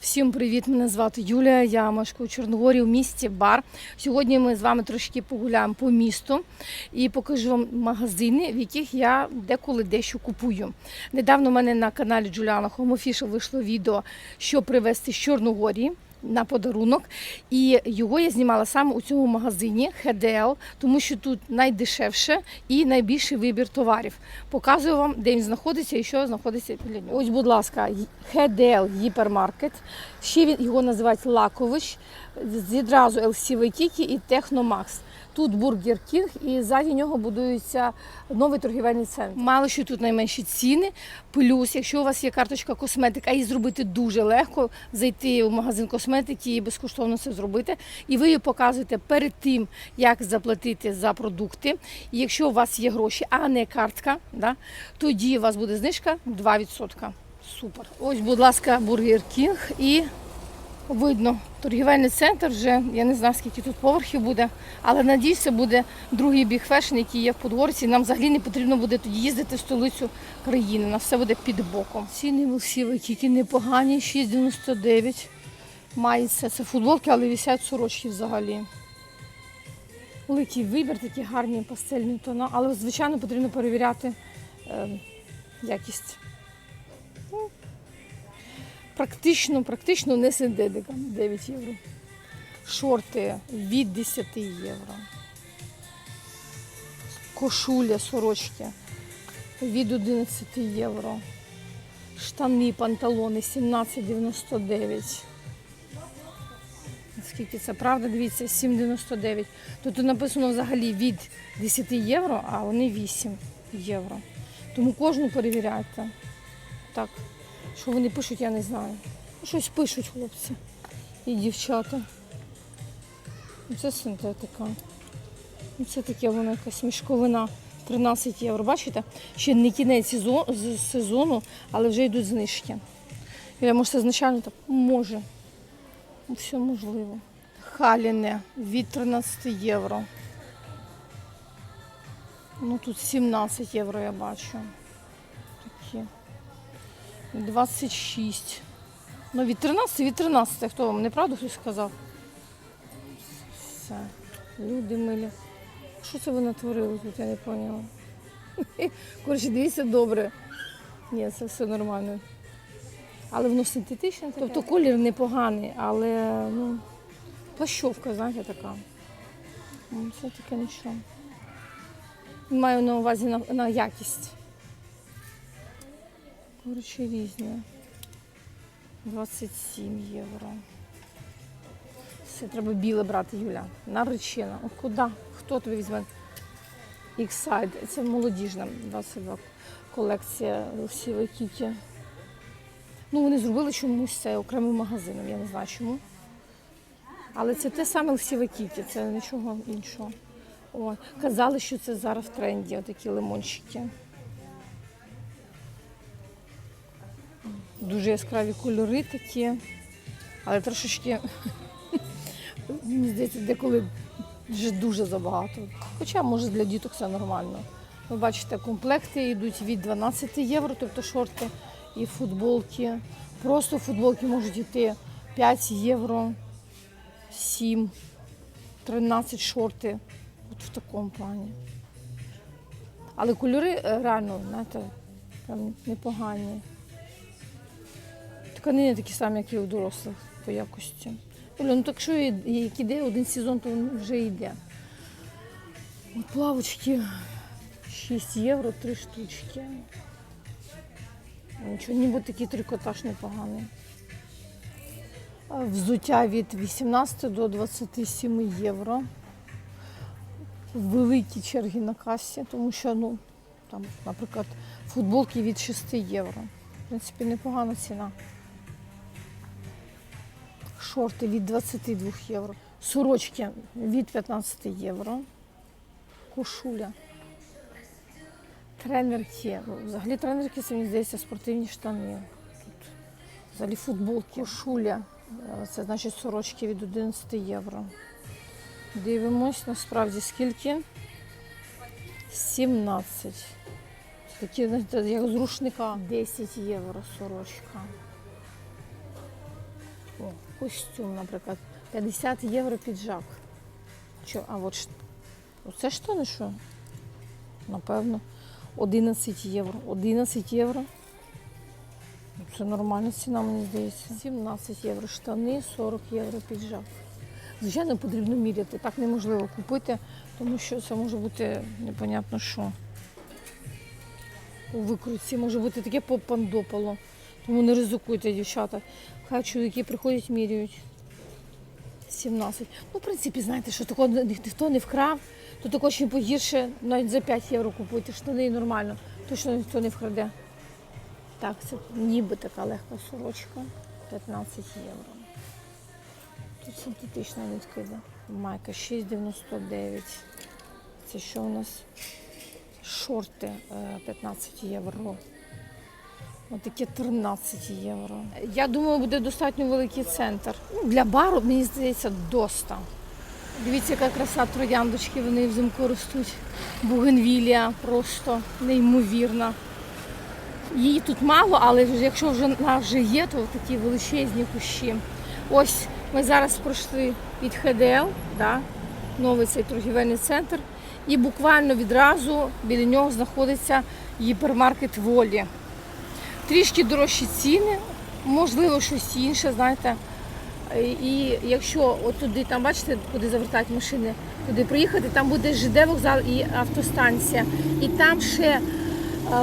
Всім привіт! Мене звати Юлія. Я мешкаю у Чорногорі в місті Бар. Сьогодні ми з вами трошки погуляємо по місту і покажу вам магазини, в яких я деколи дещо купую. Недавно в мене на каналі Джуліана Хомофіша вийшло відео, що привезти з Чорногорії. На подарунок, і його я знімала саме у цьому магазині Хедел, тому що тут найдешевше і найбільший вибір товарів. Показую вам, де він знаходиться і що знаходиться біля нього. Ось, будь ласка, Хедел гіпермаркет. Ще він його називають Лакович. зідразу LC Waikiki і Техномакс. Тут Бургер Кінг і ззаді нього будується новий торгівельний центр. Мало що тут найменші ціни. Плюс, якщо у вас є карточка косметик, а її зробити дуже легко, зайти в магазин косметики і безкоштовно це зробити. І ви її показуєте перед тим, як заплатити за продукти. І якщо у вас є гроші, а не картка, да, тоді у вас буде знижка 2%. Супер. Ось, будь ласка, Бургер Кінг і Видно, торгівельний центр вже, я не знаю, скільки тут поверхів буде, але надіюсь, це буде другий біг фешн, який є в Подгорці. Нам взагалі не потрібно буде тоді їздити в столицю країни. Нас все буде під боком. Ціни всі які непогані, 6,99. Мається це футболки, але висять сорочки взагалі. Великий вибір, такі гарні пастельні тона, але звичайно потрібно перевіряти е, якість. Практично, практично не синтетика 9 євро. Шорти від 10 євро. Кошуля, сорочки від 11 євро. Штани, панталони 17,99. Скільки це правда? Дивіться, 7,99. Тут написано взагалі від 10 євро, а вони 8 євро. Тому кожну перевіряйте. Так. Що вони пишуть, я не знаю. Ну, Щось пишуть хлопці і дівчата. Ну, Це синтетика. Ну, Це таке воно якась мішковина. 13 євро. Бачите? Ще не кінець сезону, але вже йдуть знижки. Я може це так може. Все можливо. Халіне від 13 євро. Ну тут 17 євро я бачу. Такі. 26. Ну, від 13 від 13. Хто вам неправду хтось сказав? Все. Люди милі. Що це ви натворили тут, я не поняла. Коротше, дивіться добре. Ні, це все нормально. Але воно синтетичне. Тобто колір непоганий, але ну, плащовка, знаєте, така. Ну, Це таке нічого. Маю на увазі на, на якість. Коротше, різні. 27 євро. Все, треба біле брати, Юля. Наречена. О, куди? Хто тобі візьме? X-Side. Це молодіжна 22 колекція всі Кіті. Ну, вони зробили чомусь це окремим магазином, я не знаю чому. Але це те саме Лсіве Кіті, це нічого іншого. О, казали, що це зараз в тренді, отакі лимончики. Дуже яскраві кольори такі, але трошечки, мені здається, деколи вже дуже забагато. Хоча, може, для діток все нормально. Ви бачите, комплекти йдуть від 12 євро, тобто шорти і футболки. Просто футболки можуть йти 5 євро, 7, 13 шорти. От в такому плані. Але кольори е, реально, знаєте, непогані. Тканини такі самі, як і у дорослих по якості. Ну так що як іде один сезон, то він вже йде. От плавочки 6 євро, 3 штучки. Нічого, ніби такий трикотаж непоганий. Взуття від 18 до 27 євро. Великі черги на касі, тому що, ну, там, наприклад, футболки від 6 євро. В принципі, непогана ціна. Шорти від 22 євро. Сорочки від 15 євро. Кошуля. Тренерки. Ну, Взагалі тренерки, це мені здається, спортивні штани. Тут взагалі футболки. Кошуля. Е, Це значить сорочки від 11 євро. Дивимось, насправді скільки? 17. Такі, як з рушника. 10 євро сорочка. О, костюм, наприклад. 50 євро піджак. Що, а от ш- оце штани що? Напевно. 11 євро. 11 євро. Ну, Це нормальна ціна, мені здається. 17 євро штани, 40 євро піджак. Звичайно, потрібно міряти. Так неможливо купити, тому що це може бути непонятно що. У викрутці може бути таке попандопало. Тому не ризикуйте, дівчата. Хай чоловіки приходять, міряють. 17. Ну, в принципі, знаєте, що такого ніхто не вкрав, то також погірше, навіть за 5 євро купуйте штани і нормально. Точно ніхто не вкраде. Так, це ніби така легка сорочка. 15 євро. Тут синтетична відкида. Майка 6,99. Це що у нас? Шорти е, 15 євро. Отаке 13 євро. Я думаю, буде достатньо великий центр. Ну, Для бару, мені здається, доста. Дивіться, яка краса трояндочки, вони взимку ростуть. Бугенвілія просто неймовірна. Її тут мало, але якщо вже вона вже є, то такі величезні кущі. Ось ми зараз пройшли від ХДЛ, да, новий цей торгівельний центр, і буквально відразу біля нього знаходиться гіпермаркет Волі. Трішки дорожчі ціни, можливо, щось інше, знаєте. І якщо от туди, там бачите, куди завертають машини, туди приїхати, там буде ЖД вокзал і автостанція. І там ще е,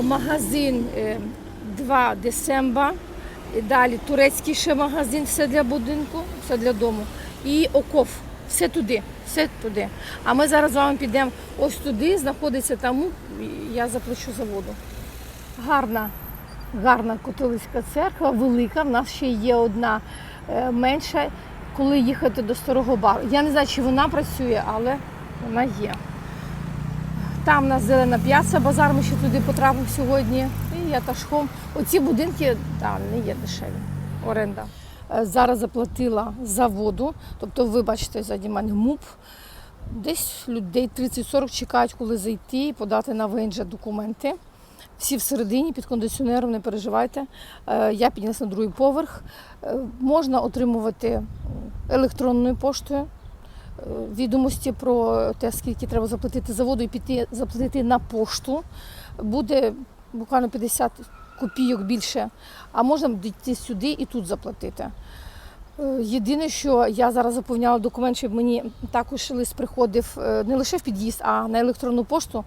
магазин е, 2 Десемба, і далі турецький ще магазин, все для будинку, все для дому. І Окоф, все туди, все туди. А ми зараз з вами підемо ось туди, знаходиться там, я заплачу за воду. Гарна, гарна католицька церква, велика. В нас ще є одна е, менша, коли їхати до старого бару. Я не знаю, чи вона працює, але вона є. Там у нас зелена п'яца, базар, ми ще туди потрапимо сьогодні. І я ташком. Оці будинки там не є дешеві. Оренда. Е, Зараз заплатила за воду. Тобто, ви бачите, ззаді мене МУП. Десь людей 30-40 чекають, коли зайти і подати на ВНЖ документи. Всі всередині під кондиціонером, не переживайте. Е, Я піднялася на другий поверх. Е, Можна отримувати електронною поштою е, відомості про те, скільки треба заплатити за воду і піти заплатити на пошту. Буде буквально 50 копійок більше, а можна дійти сюди і тут заплатити. Єдине, що я зараз заповняла документ, щоб мені також лист приходив не лише в під'їзд, а на електронну пошту.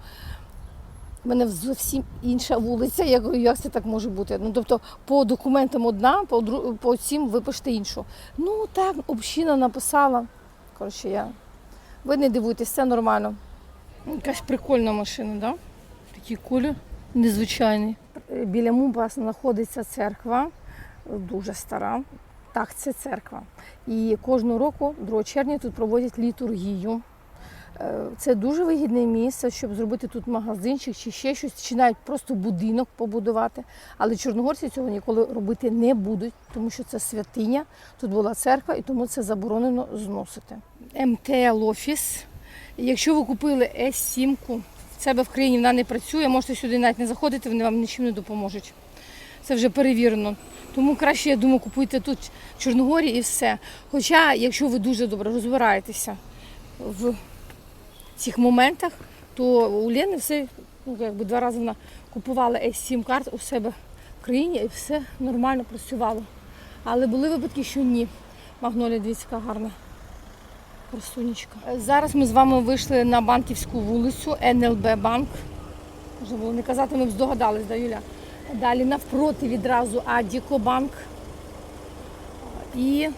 У мене зовсім інша вулиця, я говорю, як це так може бути. Ну, тобто по документам одна, по, по цим випишете іншу. Ну так, община написала. Коротше, я. Ви не дивуйтесь, все нормально. Якась прикольна машина, да? Такий колір незвичайний. Біля Мубаса знаходиться церква, дуже стара. Так, це церква. І кожного року, 2 червня, тут проводять літургію. Е, Це дуже вигідне місце, щоб зробити тут магазинчик чи ще щось, чи навіть просто будинок побудувати. Але чорногорці цього ніколи робити не будуть, тому що це святиня. Тут була церква, і тому це заборонено зносити. МТЛ офіс. Якщо ви купили С7, в себе в країні вона не працює, можете сюди навіть не заходити, вони вам нічим не допоможуть. Це вже перевірено. Тому краще, я думаю, купуйте тут Чорногорі і все. Хоча, якщо ви дуже добре розбираєтеся в цих моментах, то у Лени все, ну якби два рази вона купувала S7 карт у себе в країні і все нормально працювало. Але були випадки, що ні. Магнолія, дивіться, яка гарна. Красунечка. Зараз ми з вами вийшли на банківську вулицю НЛБ банк. Можна було не казати, ми б здогадались, да, Юля? Далі навпроти відразу Адіко банк і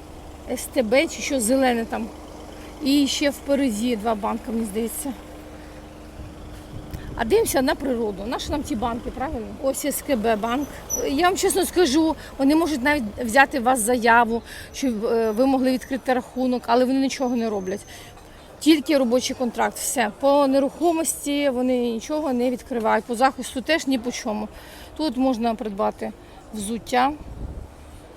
СТБ, чи що зелене там. І ще впереді два банки, мені здається. А дивимося на природу. Наші нам ті банки, правильно? Ось СКБ банк. Я вам чесно скажу, вони можуть навіть взяти у вас заяву, щоб е, ви могли відкрити рахунок, але вони нічого не роблять. Тільки робочий контракт, все. По нерухомості вони нічого не відкривають. По захисту теж ні по чому. Тут можна придбати взуття.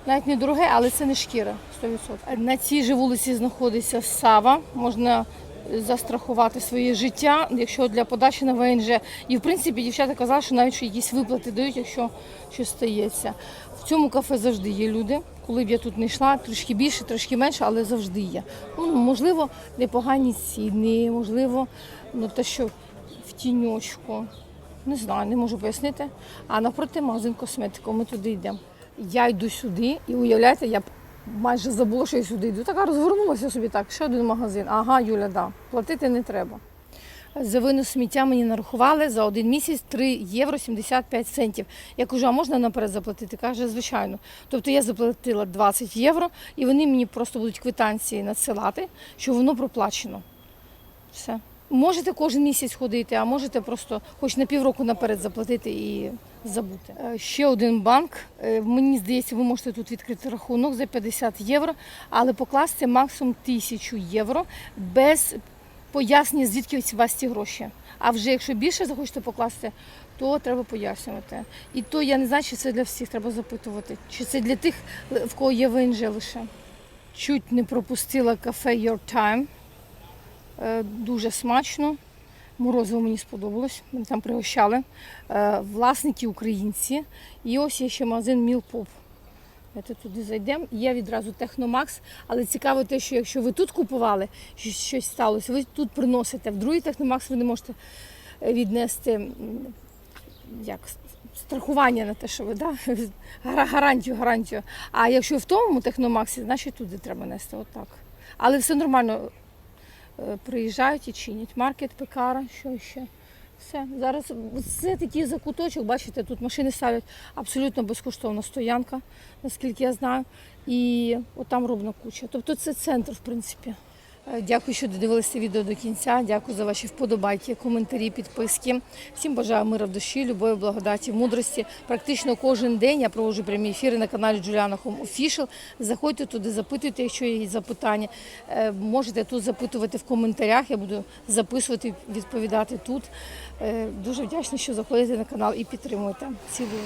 Навіть не дороге, але це не шкіра 100%. На цій же вулиці знаходиться Сава. Можна застрахувати своє життя, якщо для подачі на ВНЖ. І в принципі дівчата казали, що навіть якісь виплати дають, якщо щось стається. В цьому кафе завжди є люди. коли б я тут не йшла, трішки більше, трішки менше, але завжди є. Ну, можливо, непогані ціни, можливо, ну те, що в тіньочку. Не знаю, не можу пояснити. А навпроти магазин косметику, ми туди йдемо. Я йду сюди і уявляєте, я майже забула, що я сюди йду. Така розвернулася собі так, ще один магазин. Ага, Юля, да, платити не треба. За винос сміття мені нарахували за один місяць 3 євро 75 центів. Я кажу, а можна наперед заплатити? Каже, звичайно. Тобто я заплатила 20 євро, і вони мені просто будуть квитанції надсилати, що воно проплачено. Все. Можете кожен місяць ходити, а можете просто хоч на півроку наперед заплатити і забути. Е, Ще один банк. Е, Мені здається, ви можете тут відкрити рахунок за 50 євро, але покласти максимум 1000 євро без пояснення, звідки у вас ці гроші. А вже якщо більше захочете покласти, то треба пояснювати. І то я не знаю, чи це для всіх треба запитувати, чи це для тих, в кого є ВНЖ лише. Чуть не пропустила кафе Your Time. Е, Дуже смачно. Морозиво мені сподобалось. Мене там пригощали. Е, Власники українці. І ось є ще магазин Мілпоп. Давайте туди зайдемо. Є відразу Техномакс, але цікаво те, що якщо ви тут купували, що щось сталося, ви тут приносите. В другий Техномакс ви не можете е, віднести як страхування на те, що ви да? гарантію, гарантію. А якщо в тому Техномаксі, значить туди треба нести отак. Але все нормально. Е, Приїжджають і чинять. Маркет, пекара, що ще. Все. Зараз це такий закуточок, бачите, тут машини ставлять абсолютно безкоштовна стоянка, наскільки я знаю. І отам робна куча. Тобто це центр, в принципі. Е, Дякую, що додивилися відео до кінця. Дякую за ваші вподобайки, коментарі, підписки. Всім бажаю мира в душі, любові, благодаті, мудрості. Практично кожен день я проводжу прямі ефіри на каналі Juliana Home Official. Заходьте туди, запитуйте, якщо є запитання. Е, Можете тут запитувати в коментарях. Я буду записувати, відповідати тут. Е, Дуже вдячна, що заходите на канал і підтримуєте. Цілую.